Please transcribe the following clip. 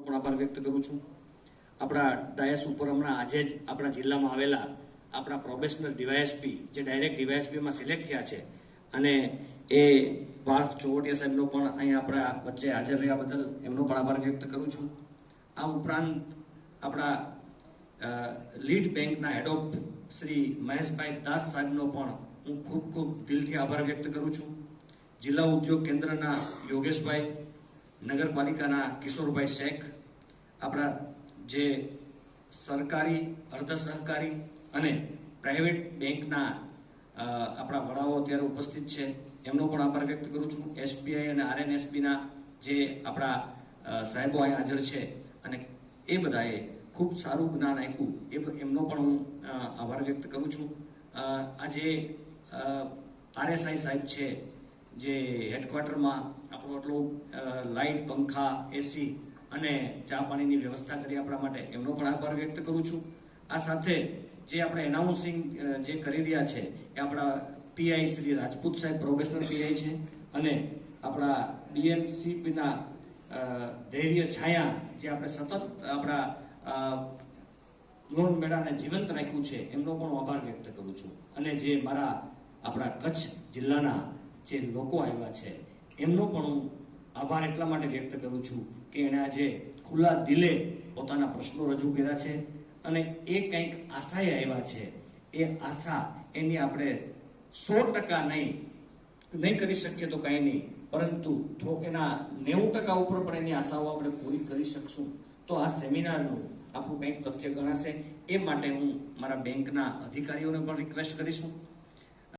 પણ આભાર વ્યક્ત કરું છું. આપણા ડાયસ ઉપર હમણાં આજે જ આપણા જિલ્લામાં આવેલા આપણા પ્રોફેશનલ ડીવાયએસપી, જે ડાયરેક્ટ ડીવાયએસપીમાં સિલેક્ટ થયા છે અને એ પાર્થ ચોવટિયા સાહેબનો પણ અહીંયા આપણા વચ્ચે હાજર રહ્યા બદલ એમનો પણ આભાર વ્યક્ત કરું છું. આ ઉપરાંત આપણા લીડ બેંકના હેડ ઓફ શ્રી મહેશભાઈ દાસ સાહેબનો પણ હું ખૂબ ખૂબ દિલથી આભાર વ્યક્ત કરું છું. જિલ્લા ઉદ્યોગ કેન્દ્રના યોગેશભાઈ નગરપાલિકાના કિશોરભાઈ શેખ, આપણા જે સરકારી અર્ધ સહકારી અને પ્રાઇવેટ બેંકના આપણા વડાઓ અત્યારે ઉપસ્થિત છે, એમનો પણ આભાર વ્યક્ત કરું છું. એસબીઆઈ અને આરએનએસબીના જે આપણા સાહેબો અહીં હાજર છે અને એ બધાએ ખૂબ સારું જ્ઞાન આપ્યું, એ એમનો પણ હું આભાર વ્યક્ત કરું છું. આજે આરએસઆઈ સાહેબ છે જે હેડક્વાર્ટરમાં આપણો આટલો લાઇટ પંખા એસી અને ચા પાણીની વ્યવસ્થા કરી આપણા માટે, એમનો પણ આભાર વ્યક્ત કરું છું. આ સાથે જે આપણે એનાઉન્સિંગ જે કરી રહ્યા છે, એ આપણા પીઆઈ શ્રી રાજપૂત સાહેબ પ્રોફેશનલ પીઆઈ છે અને આપણા ડીએમસીપીના ધૈર્ય છાયા જે આપણે સતત આપણા લોન મેળાને જીવંત રાખ્યું છે, એમનો પણ આભાર વ્યક્ત કરું છું. અને જે મારા આપણા કચ્છ જિલ્લાના જે લોકો આવ્યા છે, એમનો પણ હું આભાર એટલા માટે વ્યક્ત કરું છું કે એણે આજે ખુલ્લા દિલે પોતાના પ્રશ્નો રજૂ કર્યા છે અને એ કંઈક આશાએ આવ્યા છે. એ આશા એની આપણે સો ટકા નહીં નહીં કરી શકીએ તો કાંઈ નહીં, પરંતુ એના નેવું ટકા ઉપર પણ એની આશાઓ આપણે પૂરી કરી શકશું. તો આ સેમિનારનું આપણું કંઈક તથ્ય ગણાશે. એ માટે હું મારા બેંકના અધિકારીઓને પણ રિક્વેસ્ટ કરીશું.